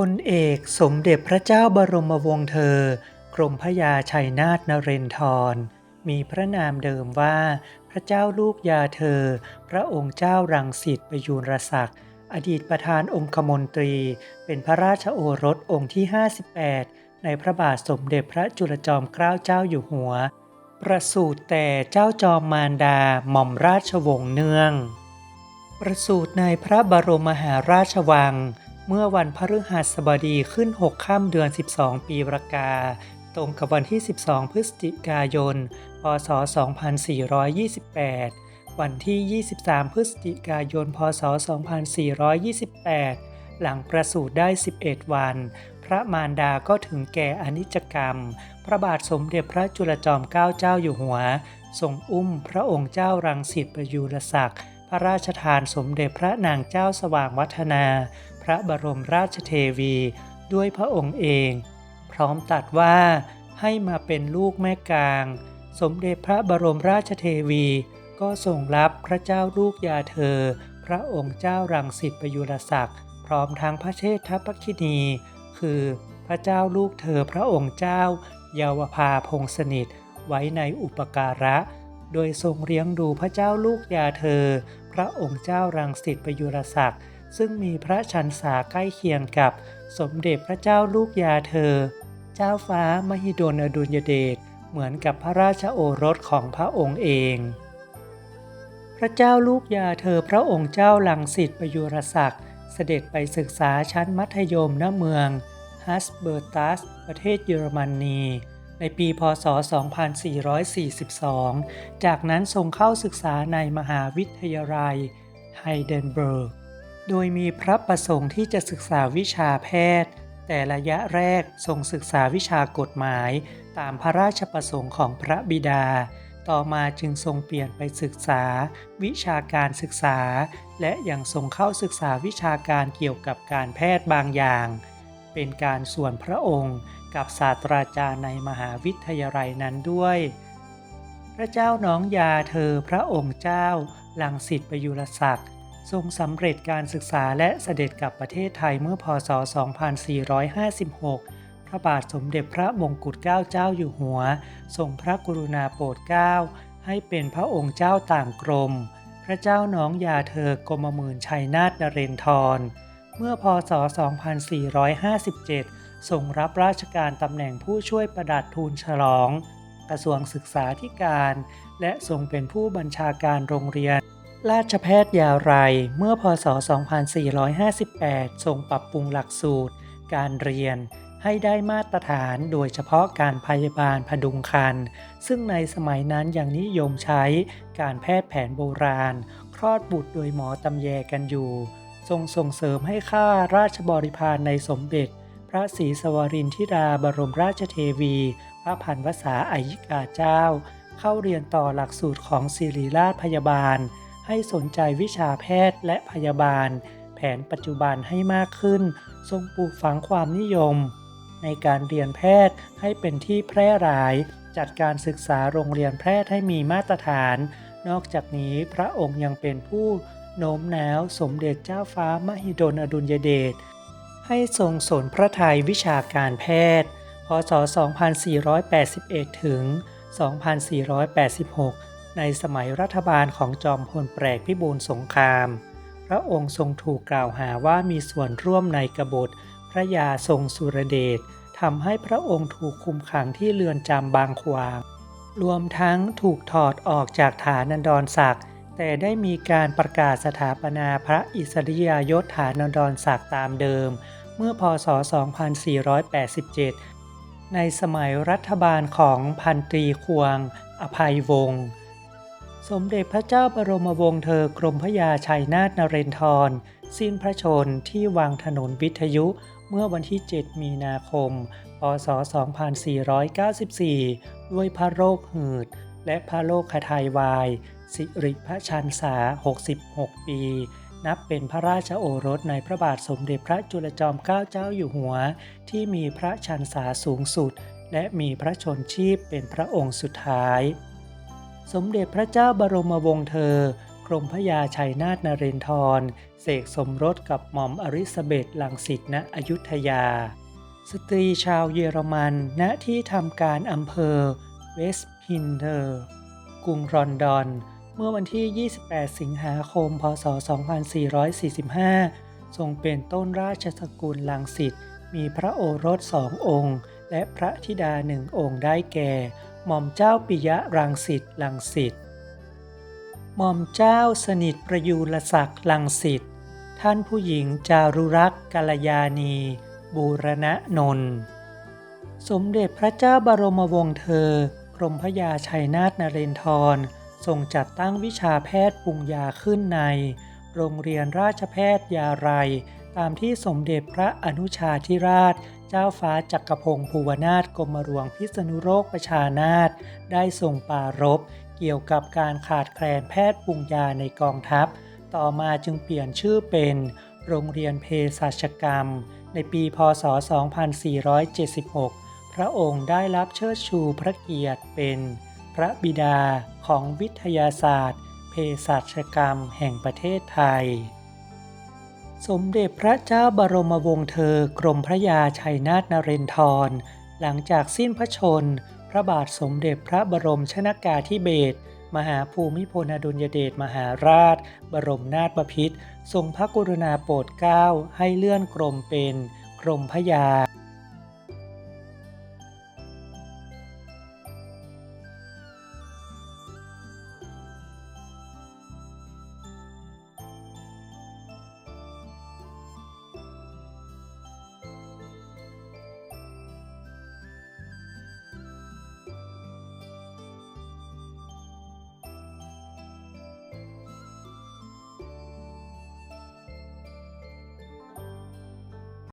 พลเอกสมเด็จพระเจ้าบรมวงศ์เธอ กรมพระยาชัยนาทนเรนทร มีพระนามเดิมว่า พระเจ้าลูกยาเธอ พระองค์เจ้ารังสิตประยูรศักดิ์อดีตประธานองคมนตรี เป็นพระราชโอรสองค์ที่ 58 ในพระบาทสมเด็จพระจุลจอมเกล้าเจ้าอยู่หัว ประสูติแต่เจ้าจอมมารดาหม่อมราชวงศ์เนื่อง ประสูติในพระบรมมหาราชวัง เมื่อวันพฤหัสบดีขึ้น 6 ค่ำเดือน 12 ปีรากา ตรงกับวันที่ 12 พฤศจิกายน พศ 2428 วันที่ 23 พฤศจิกายน พศ 2428 หลังประสูติได้ 11 วัน พระมารดาก็ถึงแก่อนิจกรรม พระบาทสมเด็จพระจุลจอมเกล้าเจ้าอยู่หัวทรงอุ้มพระองค์เจ้ารังสิตประยุรศักดิ์พระราชทานสมเด็จพระนางเจ้าสว่างวัฒนา พระบรมราชเทวีด้วยพระองค์เอง พร้อมตัดว่าให้มาเป็นลูกแม่กลาง สมเด็จพระบรมราชเทวี ก็ทรงรับพระเจ้าลูกยาเธอ พระองค์เจ้ารังสิตประยุรศักดิ์พร้อมทั้งพระเชษฐปคินีคือพระเจ้าลูกเธอพระองค์เจ้า เยาวภาพงสนิทไว้ในอุปการะ โดยทรงเลี้ยงดูพระเจ้าลูกยาเธอ พระองค์เจ้ารังสิตประยุรศักดิ์ ซึ่งมีพระชันษาใกล้เคียงกับสมเด็จพระเจ้าลูกยาเธอ เจ้าฟ้ามหิดลอดุลยเดชเหมือนกับพระราชโอรสของพระองค์เอง พระเจ้าลูกยาเธอพระองค์เจ้าลังสิตประยุรศักดิ์เสด็จไปศึกษาชั้นมัธยมณเมืองฮัสเบอร์ตัส ประเทศเยอรมนี ในปีพศ 2442 จากนั้นทรงเข้าศึกษาในมหาวิทยาลัยไฮเดนเบิร์ก โดยมีพระประสงค์ที่จะศึกษาวิชาแพทย์ แต่ระยะแรกทรงศึกษาวิชากฎหมาย ตามพระราชประสงค์ของพระบิดา ต่อมาจึงทรงเปลี่ยนไปศึกษา วิชาการศึกษา และยังทรงเข้าศึกษาวิชาการเกี่ยวกับการแพทย์บางอย่าง เป็นการส่วนพระองค์กับศาสตราจารย์ในมหาวิทยาลัยนั้นด้วย พระเจ้าน้องยาเธอพระองค์เจ้าลังสิตประยุรศักดิ์ ทรงสำเร็จการศึกษาและเสด็จกลับประเทศไทยเมื่อพศ 2456 พระบาทสมเด็จพระมงกุฎเกล้าเจ้าอยู่หัว ทรงพระกรุณาโปรดเกล้า ให้เป็นพระองค์เจ้าต่างกรม พระเจ้าน้องยาเธอกรมหมื่นชัยนาทนเรนทร เมื่อพศ 2457 ทรงรับราชการตำแหน่งผู้ช่วยประดัดทูลฉลอง กระทรวงศึกษาธิการ และทรงเป็นผู้บัญชาการโรงเรียน ราชแพทย์ยาลัยเมื่อพศ 2458 ทรงปรับปรุงหลักสูตร การเรียนให้ได้มาตรฐานโดยเฉพาะการพยาบาลพดุงครรภ์ซึ่งในสมัยนั้นยังนิยมใช้การแพทย์แผนโบราณ คลอดบุตรโดยหมอตำแยกันอยู่ ทรงส่งเสริมให้ข้าราชบริพารในสมเด็จ พระศรีสวรินทิราบรมราชเทวี พระพันวษาอายิกาเจ้า เข้าเรียนต่อหลักสูตรของศิริราชพยาบาล ให้สนใจวิชาแพทย์และพยาบาล แผนปัจจุบันให้มากขึ้น ทรงปลูกฝังความนิยม ในการเรียนแพทย์ให้เป็นที่แพร่หลาย จัดการศึกษาโรงเรียนแพทย์ให้มีมาตรฐาน นอกจากนี้พระองค์ยังเป็นผู้โน้มน้าวสมเด็จเจ้าฟ้ามหิดลอดุลยเดชให้ทรงสนพระทัยวิชาการแพทย์ พศ 2481 ถึง 2486 ในสมัยรัฐบาลของจอมพลแปลกพิบูลสงคราม พระองค์ทรงถูกกล่าวหาว่ามีส่วนร่วมในกบฏพระยาทรงสุรเดชทำให้พระองค์ถูกคุมขังที่เรือนจำบางขวาง รวมทั้งถูกถอดออกจากฐานันดรศักดิ์แต่ได้มีการประกาศสถาปนาพระอิสริยยศฐานันดรศักดิ์ตามเดิม เมื่อพศ 2487 ในสมัยรัฐบาลของพันตรีควง อภัยวงศ์ สมเด็จพระเจ้าบรมวงศ์เธอกรมพระยาชัยนาทนเรนทร สิ้นพระชนที่วังถนนวิทยุเมื่อวันที่ 7 มีนาคม พศ 2494 ด้วยพระโรคหืด และพระโรคไทยวาย สิริพระชันษา 66 ปี นับเป็นพระราชโอรสในพระบาทสมเด็จพระจุลจอมเกล้าเจ้าอยู่หัว ที่มีพระชันษาสูงสุด และมีพระชนชีพเป็นพระองค์สุดท้าย สมเด็จพระเจ้าบรมวงศ์เธอ กรมพระยาชัยนาทนเรนทร เสกสมรสกับหม่อมอริซาเบธลังสิตณอยุธยา สตรีชาวเยอรมันณที่ทำการอำเภอเวสต์พินเดอร์ กรุงลอนดอน เมื่อวันที่ 28 สิงหาคม พศ 2445 ทรงเป็นต้นราชสกุลลังสิตมีพระโอรสสององค์ และพระธิดาหนึ่งองค์ได้แก่ หม่อมเจ้าปิยะรังสิตลังสิตหม่อมเจ้าสนิทประยูรศักดิ์ลังสิตท่านผู้หญิงจารุรักษ์กัลยาณี บูรณะนนท์สมเด็จพระเจ้าบรมวงศ์เธอ กรมพระยาชัยนาทนเรนทรทรงจัดตั้งวิชาแพทย์ปรุงยาขึ้นใน โรงเรียนราชแพทย์ยาไร ตามที่สมเด็จพระอนุชาธิราช จ้าฟ้าจักรพงศ์ภูวนาถกรมหลวงพิษณุโลกประชานาถได้ทรงปรารภเกี่ยวกับการขาดแคลนแพทย์ปรุงยาในกองทัพ ต่อมาจึงเปลี่ยนชื่อเป็น โรงเรียนเภสัชกรรม ในปีพศ 2476 พระองค์ได้รับเชิดชูพระเกียรติเป็น พระบิดาของวิทยาศาสตร์ เภสัชกรรมแห่งประเทศไทย สมเด็จพระเจ้าบรมวงศ์เธอกรมพระยาชัยนาทนเรนทร หลังจากสิ้นพระชน พระบาทสมเด็จพระบรมชนากาธิเบศรมหาภูมิพลอดุลยเดชมหาราช บรมนาถบพิตรทรงพระกรุณาโปรดเกล้าให้เลื่อนกรมเป็นกรมพระยา